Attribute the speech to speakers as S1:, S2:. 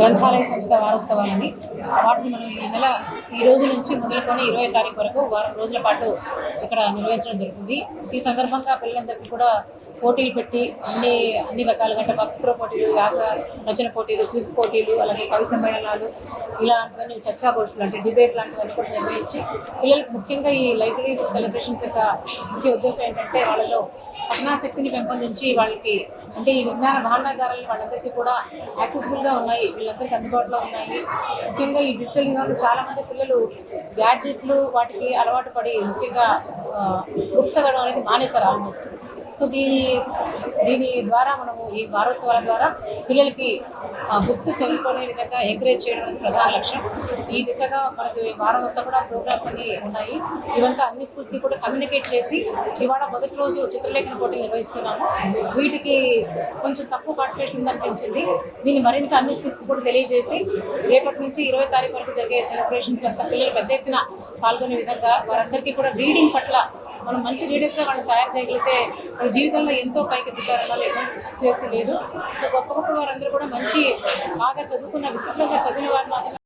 S1: గ్రంథాలయ
S2: సంస్థ వారోత్సవాలని వాటిని మనం ఈ నెల ఈ రోజు నుంచి మొదలుకొని ఇరవై తారీఖు వరకు వారం రోజుల పాటు ఇక్కడ నిర్వహించడం జరుగుతుంది. ఈ సందర్భంగా పిల్లలందరికీ కూడా పోటీలు పెట్టి అన్ని అన్ని రకాలుగా అంటే భక్తుల పోటీలు వ్యాస రచన పోటీలు క్విజ్ పోటీలు అలాగే కవి సమ్మేళనాలు ఇలాంటివన్నీ చర్చాగోష్ఠులు అంటే డిబేట్ లాంటివన్నీ కూడా నిర్వహించి పిల్లలకు ముఖ్యంగా ఈ లైబ్రరీ సెలబ్రేషన్స్ యొక్క ముఖ్య ఉద్దేశం ఏంటంటే వాళ్ళలో పఠనాశక్తిని పెంపొందించి వాళ్ళకి అంటే ఈ విజ్ఞాన భాండాగారాలు వాళ్ళందరికీ కూడా యాక్సెసిబుల్గా ఉన్నాయి వీళ్ళందరికీ అందుబాటులో ఉన్నాయి. ముఖ్యంగా ఈ డిజిటల్ యుగంలో చాలామంది పిల్లలు గ్యాడ్జెట్లు వాటికి అలవాటు పడి ముఖ్యంగా బుక్స్ చదవడం అనేది మానేస్తారు ఆల్మోస్ట్. సో దీని దీని ద్వారా మనము ఈ వారోత్సవాల ద్వారా పిల్లలకి బుక్స్ చదువుకునే విధంగా ఎంకరేజ్ చేయడం అనేది ప్రధాన లక్ష్యం. ఈ దిశగా మనకు ఈ వారం అంతా కూడా ప్రోగ్రామ్స్ అన్ని ఉన్నాయి. ఇవంతా అన్ని స్కూల్స్కి కూడా కమ్యూనికేట్ చేసి ఇవాళ మొదటి రోజు చిత్రలేఖన పోటీలు నిర్వహిస్తున్నాము. వీటికి కొంచెం తక్కువ పార్టిసిపేషన్ ఉందనిపించింది. దీన్ని మరింత అన్ని స్కూల్స్కి కూడా తెలియజేసి రేపటి నుంచి ఇరవై తారీఖు వరకు జరిగే సెలబ్రేషన్స్ అంతా పిల్లలు పెద్ద ఎత్తున పాల్గొనే విధంగా వారందరికీ కూడా రీడింగ్ పట్ల మనం మంచి రీడర్స్గా వాళ్ళు తయారు చేయగలిగితే వాళ్ళ జీవితంలో ఎంతో పైకి ఎదుగుతారన్న ఎటువంటి అతిశయోక్తి లేదు. సో గొప్ప గొప్ప వారందరూ కూడా మంచి బాగా చదువుకున్న విస్తృతంగా చదివిన వారు మాత్రమే